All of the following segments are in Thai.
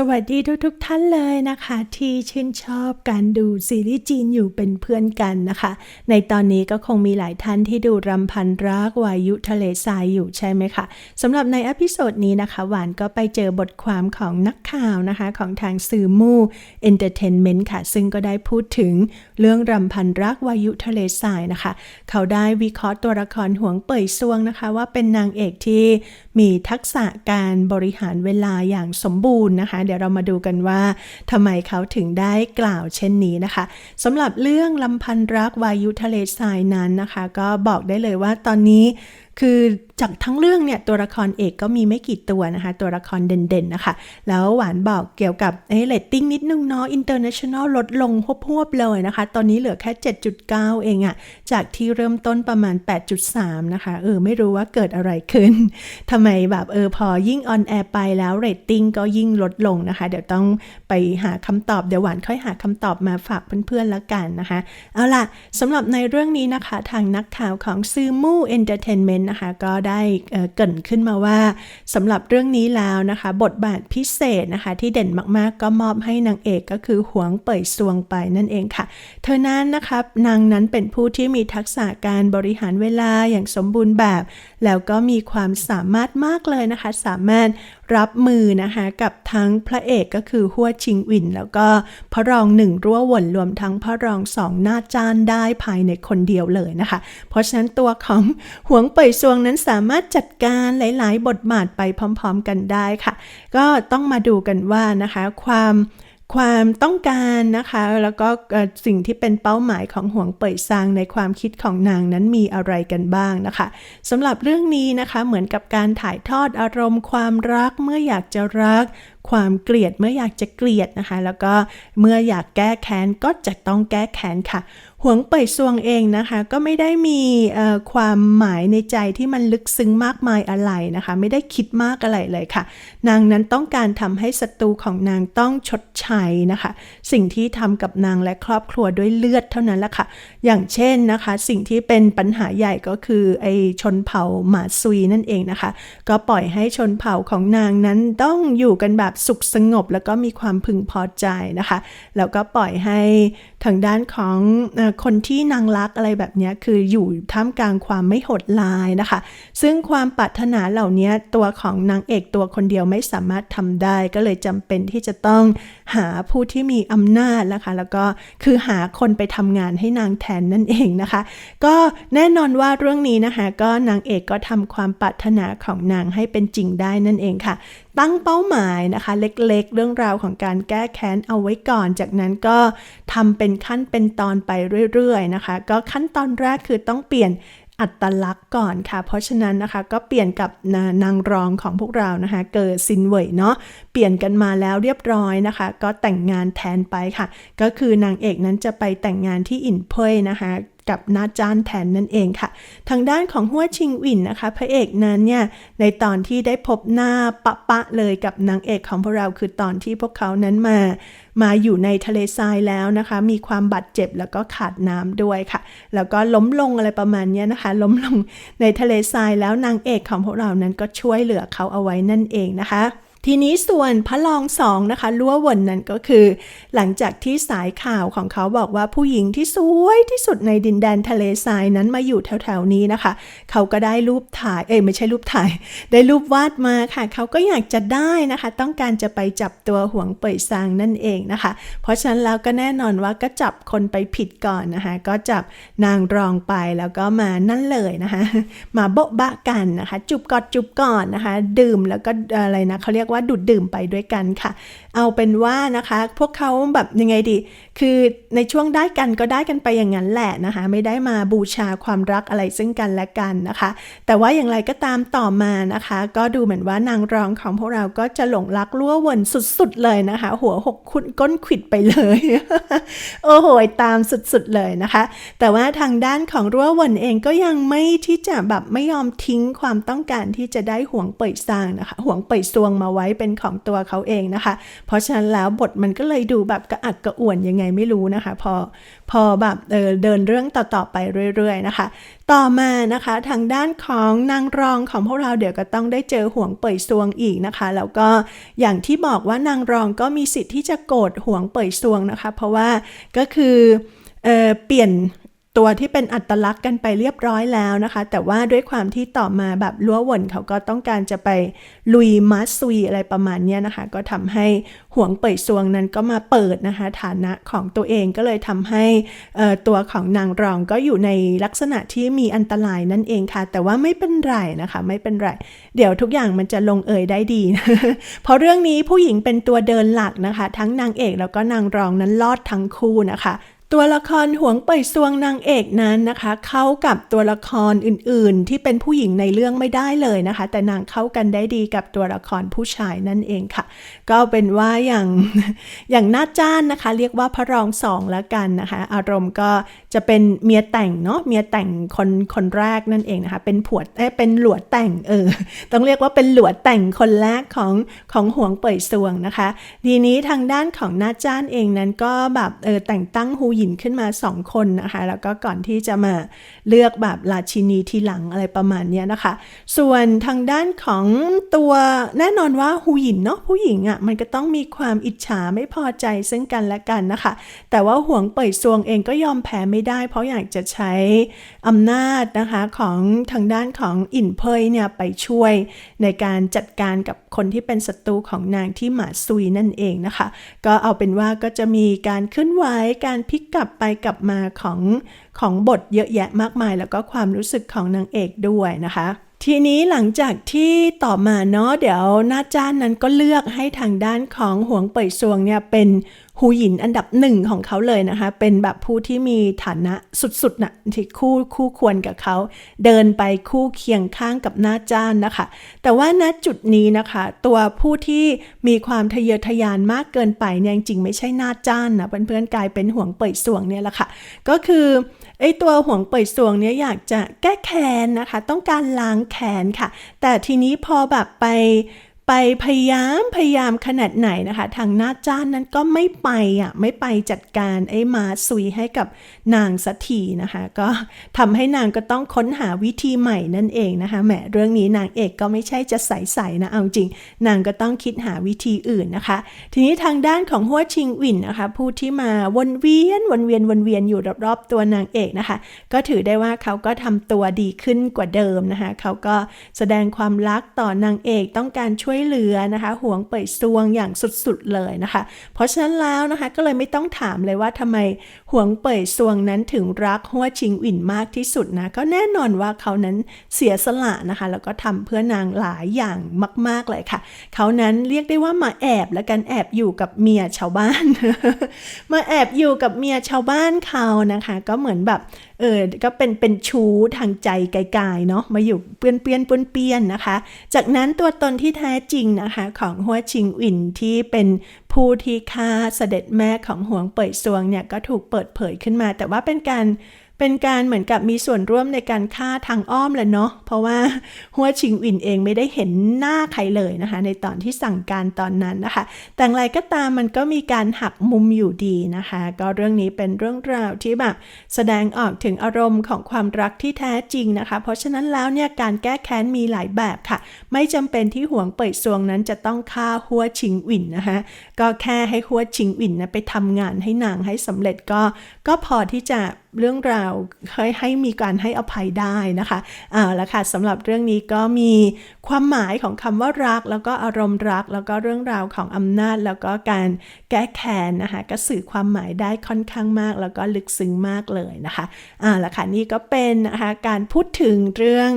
สวัสดีทุกทท่านเลยนะคะ ที่ชื่นชอบการดูซีรีส์จีนอยู่เป็นเพื่อนกันนะคะ ในตอนนี้ก็คงมีหลายท่านที่ดูรำพันรักวายุทะเลทรายอยู่ใช่ไหมคะสำหรับในอพิโซดนี้นะคะ หวานก็ไปเจอบทความของนักข่าวนะคะ ของทางสื่อมู่เอนเตอร์เทนเมนต์ค่ะ ซึ่งก็ได้พูดถึงเรื่องรำพันรักวายุทะเลทรายนะคะ เขาได้วิเคราะห์ตัวละครหวงเป่ยซวงนะคะ ว่าเป็นนางเอกที่มีทักษะการบริหารเวลาอย่างสมบูรณ์นะคะเดี๋ยวเรามาดูกันว่าทำไมเขาถึงได้กล่าวเช่นนี้นะคะสำหรับเรื่องลำพันรักวายุทะเลทรายนั้นนะคะ ก็บอกได้เลยว่าตอนนี้ คือจากทั้งเรื่องเนี่ยตัวละครเอกก็มีไม่กี่ตัวนะคะ ตัวละครเด่นๆนะคะ แล้วหวานบอกเกี่ยวกับเอเลตติ้งนิดนึงเนาะอินเตอร์เนชั่นแนลลดลงพวบๆเลยนะคะ ตอนนี้เหลือแค่ 7.9 เองอะจากที่เริ่มต้นประมาณ 8.3 นะคะ เออ ไม่รู้ว่าเกิดอะไรขึ้นทำไมแบบเออพอยิ่งออนแอร์ไปแล้วเรตติ้งก็ยิ่งลดลงนะคะ เดี๋ยวต้องไปหาคำตอบ เดี๋ยวหวานค่อยหาคำตอบมาฝากเพื่อนๆแล้วกันนะคะ เอาล่ะสำหรับในเรื่องนี้นะคะ ทางนักข่าวของซือมู่เอนเตอร์เทนเมนต์นะคะก็ได้เกิดขึ้นมาว่าสำหรับเรื่องนี้แล้วนะคะ บทบาทพิเศษนะคะที่เด่นมากๆ ก็มอบให้นางเอกก็คือหวงเป่ยซวงไปนั่นเองค่ะ เธอนั้นนะคะนางนั้นเป็นผู้ที่มีทักษะการบริหารเวลาอย่างสมบูรณ์แบบ แล้วก็มีความสามารถมากเลยนะคะ สามารถรับมือนะคะกับทั้งพระเอกก็คือหัวชิงวิน แล้วก็พระรองหนึ่งรั่วหวนรวมทั้งพระรองสองหน้าจานได้ภายในคนเดียวเลยนะคะ เพราะฉะนั้นตัวของหวงเป่ยซวงนั้นสามารถจัดการหลาย ๆ บทบาทไปพร้อม ๆ กันได้ค่ะ ก็ต้องมาดูกันว่านะคะความความต้องการนะคะ แล้วก็สิ่งที่เป็นเป้าหมายของห่วงเป่ยซางในความคิดของนางนั้นมีอะไรกันบ้างนะคะสำหรับเรื่องนี้นะคะเหมือนกับการถ่ายทอดอารมณ์ ความรักเมื่ออยากจะรัก ความเกลียดเมื่ออยากจะเกลียดนะคะ แล้วก็เมื่ออยากแก้แค้นก็จะต้องแก้แค้นค่ะ วงเป่ยซวงเองนะคะก็ไม่ได้มีความหมายในใจที่มันลึกซึ้งมากมายอะไรนะคะ ไม่ได้คิดมากอะไรเลยค่ะ นางนั้นต้องการทำให้ศัตรูของนางต้องชดใช้นะคะ สิ่งที่ทำกับนางและครอบครัวด้วยเลือดเท่านั้นแหละค่ะ อย่างเช่นนะคะ สิ่งที่เป็นปัญหาใหญ่ก็คือไอชนเผ่าหมาซุยนั่นเองนะคะ ก็ปล่อยให้ชนเผ่าของนางนั้นต้องอยู่กันแบบสุขสงบ แล้วก็มีความพึงพอใจนะคะแล้วก็ปล่อยให้ทางด้านของคนที่นางรักอะไรแบบนี้คืออยู่ท่ามกลางความไม่โหดลายนะคะ ซึ่งความปรารถนาเหล่านี้ตัวของนางเอกตัวคนเดียวไม่สามารถทำได้ ก็เลยจำเป็นที่จะต้องหาผู้ที่มีอำนาจนะคะ แล้วก็คือหาคนไปทำงานให้นางแทนนั่นเองนะคะ ก็แน่นอนว่าเรื่องนี้นะคะ ก็นางเอกก็ทำความปรารถนาของนางให้เป็นจริงได้นั่นเองค่ะ ตั้งเป้าหมายนะคะ เล็กๆ เรื่องราวของการแก้แค้นเอาไว้ก่อน จากนั้นก็ทำเป็นขั้นเป็นตอนไปเรื่อยๆนะคะ ก็ขั้นตอนแรกคือต้องเปลี่ยนอัตลักษณ์ก่อนค่ะ เพราะฉะนั้นนะคะก็เปลี่ยนกับนางรองของพวกเรานะคะ เกิดซินเว่ยเนาะเปลี่ยนกันมาแล้วเรียบร้อยนะคะ ก็แต่งงานแทนไปค่ะ ก็คือนางเอกนั้นจะไปแต่งงานที่อินเพยนะคะ กับนาจานแทนนั่นเองค่ะ ทางด้านของหัวชิงวินนะคะ พระเอกนั้นเนี่ยในตอนที่ได้พบหน้าปะปะเลยกับนางเอกของพวกเราคือตอนที่พวกเขานั้นมา มาอยู่ในทะเลทรายแล้วนะคะ มีความบาดเจ็บแล้วก็ขาดน้ำด้วยค่ะ แล้วก็ล้มลงอะไรประมาณนี้นะคะ ล้มลงในทะเลทรายแล้วนางเอกของพวกเรานั้นก็ช่วยเหลือเขาเอาไว้นั่นเองนะคะ ทีนี้ส่วนพระรองสองนะคะล้ววนนั้นก็คือ หลังจากที่สายข่าวของเขาบอกว่าผู้หญิงที่สวยที่สุดในดินแดนทะเลทรายนั้นมาอยู่แถวๆนี้นะคะ เขาก็ได้รูปถ่ายเอ้ไม่ใช่รูปถ่าย ได้รูปวาดมาค่ะ เขาก็อยากจะได้นะคะ ต้องการจะไปจับตัวห่วงเป่ยซางนั่นเองนะคะ เพราะฉะนั้นแล้วก็แน่นอนว่าก็จับคนไปผิดก่อนนะคะ ก็จับนางรองไปแล้วก็มานั่นเลยนะคะ มาโบ๊ะบะกันนะคะ จุบกอดจุบก่อนนะคะ ดื่มแล้วก็อะไรนะเขาเรียกว่าว่าดูดดื่มไปด้วยกันค่ะ เอาเป็นว่านะคะ พวกเขาแบบยังไงดี คือในช่วงได้กันก็ได้กันไปอย่างนั้นแหละนะคะ ไม่ได้มาบูชาความรักอะไรซึ่งกันและกันนะคะ แต่ว่าอย่างไรก็ตามต่อมานะคะ ก็ดูเหมือนว่านางรองของพวกเราก็จะหลงรักลั่ววนสุดๆเลยนะคะ หัวหกคุณก้นขิดไปเลย โอ้โหตามสุดๆเลยนะคะ แต่ว่าทางด้านของรั่ววนเองก็ยังไม่ที่จะแบบไม่ยอมทิ้งความต้องการที่จะได้ห่วงเปิดสร้างนะคะห่วงเปิดซวงมาไว้เป็นของตัวเขาเองนะคะเพราะฉะนั้นแล้วบทมันก็เลยดูแบบกระอักกระอ่วนยังไงไม่รู้นะคะ พอพอแบบเเดินเรื่องต่อๆไปเรื่อยๆนะคะ ต่อมานะคะทางด้านของนางรองของพวกเราเดี๋ยวก็ต้องได้เจอห่วงเป่ยซวงอีกนะคะ แล้วก็อย่างที่บอกว่านางรองก็มีสิทธิ์ที่จะโกรธห่วงเป่ยซวงนะคะ เพราะว่าก็คือเปลี่ยน ตัวที่เป็นอัตลักษณ์กันไปเรียบร้อยแล้วนะคะ แต่ว่าด้วยความที่ต่อมาแบบลั้ววนเขาก็ต้องการจะไปลุยมัสซุยอะไรประมาณนี้นะคะ ก็ทำให้ห่วงเป่ยซวงนั้นก็มาเปิดนะคะ ฐานะของตัวเองก็เลยทำให้ตัวของนางรองก็อยู่ในลักษณะที่มีอันตรายนั่นเองค่ะ แต่ว่าไม่เป็นไรนะคะ ไม่เป็นไร เดี๋ยวทุกอย่างมันจะลงเอยได้ดี เพราะเรื่องนี้ผู้หญิงเป็นตัวเดินหลักนะคะ ทั้งนางเอกแล้วก็นางรองนั้นรอดทั้งคู่นะคะ ตัวละครหวงเป่ยซวงนางเอกนั้นนะคะ เข้ากับตัวละครอื่นๆ ที่เป็นผู้หญิงในเรื่องไม่ได้เลยนะคะ แต่นางเข้ากันได้ดีกับตัวละครผู้ชายนั่นเองค่ะ ก็เป็นว่าอย่างอย่างหน้าจ้านนะคะ เรียกว่าพระรองสองแล้วกันนะคะ อารมณ์ก็จะเป็นเมียแต่งเนาะเมียแต่งคนคนแรกนั่นเองนะคะ เป็นผัวเอ้เป็นหลวดแต่งเออต้องเรียกว่าเป็นหลวดแต่งคนแรกของของหวงเป่ยซวงนะคะ ทีนี้ทางด้านของหน้าจ้านเองนั้นก็แบบเออแต่งตั้งฮูหยินขึ้นมาสองคนนะคะ แล้วก็ก่อนที่จะมาเลือกแบบราชินีทีหลังอะไรประมาณนี้นะคะ ส่วนทางด้านของตัวแน่นอนว่าฮูหยินเนาะผู้หญิงอะ่ะมันก็ต้องมีความอิจฉาไม่พอใจซึ่งกันและกันนะคะ แต่ว่าห่วงเป่ยซวงเองก็ยอมแพ้ไม่ได้ เพราะอยากจะใช้อำนาจนะคะของทางด้านของอินเพยเนี่ยไปช่วยในการจัดการกับคนที่เป็นศัตรูของนางที่หมาซุยนั่นเองนะคะ ก็เอาเป็นว่าก็จะมีการเคลื่อนไหวการพลิกกลับไปกลับมาของของบทเยอะแยะมากมาย แล้วก็ความรู้สึกของนางเอกด้วยนะคะ ทีนี้หลังจากที่ต่อมาเนาะเดี๋ยวหน้าจ้านนั้นก็เลือกให้ทางด้านของหวงเป่ยซวงเนี่ยเป็น ฮูหยินอันดับหนึ่งของเขาเลยนะคะ เป็นแบบผู้ที่มีฐานะสุดๆนะที่คู่คู่ควรกับเขา เดินไปคู่เคียงข้างกับหน้าจ้านนะคะ แต่ว่าณจุดนี้นะคะ ตัวผู้ที่มีความทะเยอทะยานมากเกินไปเนี่ยจริงๆไม่ใช่หน้าจ้านนะเพื่อนๆกลายเป็นห่วงเป่ยสวงเนี่ยแหละค่ะ ก็คือไอ้ตัวห่วงเป่ยสวงเนี่ยอยากจะแก้แค้นนะคะ ต้องการล้างแค้นค่ะ แต่ทีนี้พอแบบไป ไปพยายามพยายามขนาดไหนนะคะ ทางหน้าจ้านนั้นก็ไม่ไปอะไม่ไปจัดการไอ้มาซุยให้กับนางสักทีนะคะ ก็ทำให้นางก็ต้องค้นหาวิธีใหม่นั่นเองนะคะแหมเรื่องนี้นางเอกก็ไม่ใช่จะใสๆนะเอาจริง นางก็ต้องคิดหาวิธีอื่นนะคะ ทีนี้ทางด้านของหัวชิงวินนะคะผู้ที่มาวนเวียนวนเวียนวนเวียนอยู่รอบๆตัวนางเอกนะคะ ก็ถือได้ว่าเขาก็ทำตัวดีขึ้นกว่าเดิมนะคะเขาก็แสดงความรักต่อนางเอกต้องการช่วยวยเหลือนะคะห่วงเป่ยซวงอย่างสุดๆเลยนะคะ เพราะฉะนั้นแล้วนะคะก็เลยไม่ต้องถามเลยว่าทำไมห่วงเป่ยซวงนั้นถึงรักหัวชิงอินมากที่สุดนะก็แน่นอนว่าเขานั้นเสียสละนะคะแล้วก็ทำเพื่อนางหลายอย่างมาก ๆเลยค่ะ เขานั้นเรียกได้ว่ามาแอบและกันแอบอยู่กับเมียชาวบ้าน มาแอบอยู่กับเมียชาวบ้านเขานะคะ ก็เหมือนแบบเออก็เป็นเป็นชู้ทางใจไกลๆเนาะมาอยู่เปี้ยนเปี้ยนป้นเปี้ยนนะคะ จากนั้นตัวตนที่แท้จริงนะคะของหัวชิงอินที่เป็นผู้ที่ฆ่าเสด็จแม่ของหวงเป่ยซวงเนี่ยก็ถูกเปิดเผยขึ้นมา แต่ว่าเป็นการ เป็นการเหมือนกับมีส่วนร่วมในการฆ่าทางอ้อมเลยเนาะ เพราะว่าหัวชิงอินเองไม่ได้เห็นหน้าใครเลยนะคะ ในตอนที่สั่งการตอนนั้นนะคะ แต่อะไรก็ตามมันก็มีการหักมุมอยู่ดีนะคะ ก็เรื่องนี้เป็นเรื่องราวที่แบบแสดงออกถึงอารมณ์ของความรักที่แท้จริงนะคะ เพราะฉะนั้นแล้วเนี่ยการแก้แค้นมีหลายแบบค่ะ ไม่จำเป็นที่ห่วงเปิดซวงนั้นจะต้องฆ่าหัวชิงอินนะคะก็แค่ให้หัวชิงอินนะไปทำงานให้นางให้สำเร็จก็ก็พอที่จะ เรื่องราวให้ให้มีการให้อภัยได้นะคะอ่าล้วค่ะสำหรับเรื่องนี้ก็มีความหมายของคำว่ารัก แล้วก็อารมณ์รัก แล้วก็เรื่องราวของอำนาจ แล้วก็การแก้แค้นนะคะก็สื่อความหมายได้ค่อนข้างมาก แล้วก็ลึกซึ้งมากเลยนะคะอ่าล้วค่ะนี่ก็เป็นนะคะการพูดถึงเรื่อง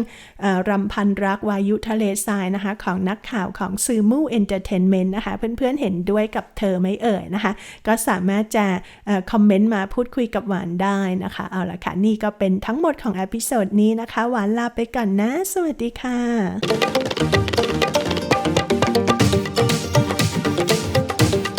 อรำพันรักวายุทะเลทรายนะคะของนักข่าวของซูมูเอนเตอร์เทนเมนต์นะคะเพื่อนๆเห็นด้วยกับเธอไหมเอ่ยนะคะ ก็สามารถจะคอมเมนต์มาพูดคุยกับหวานได้นะนะคะ เอาละค่ะ นี่ก็เป็นทั้งหมดของอพิโซดนี้นะคะ หวานลาไปก่อนนะ สวัสดีค่ะ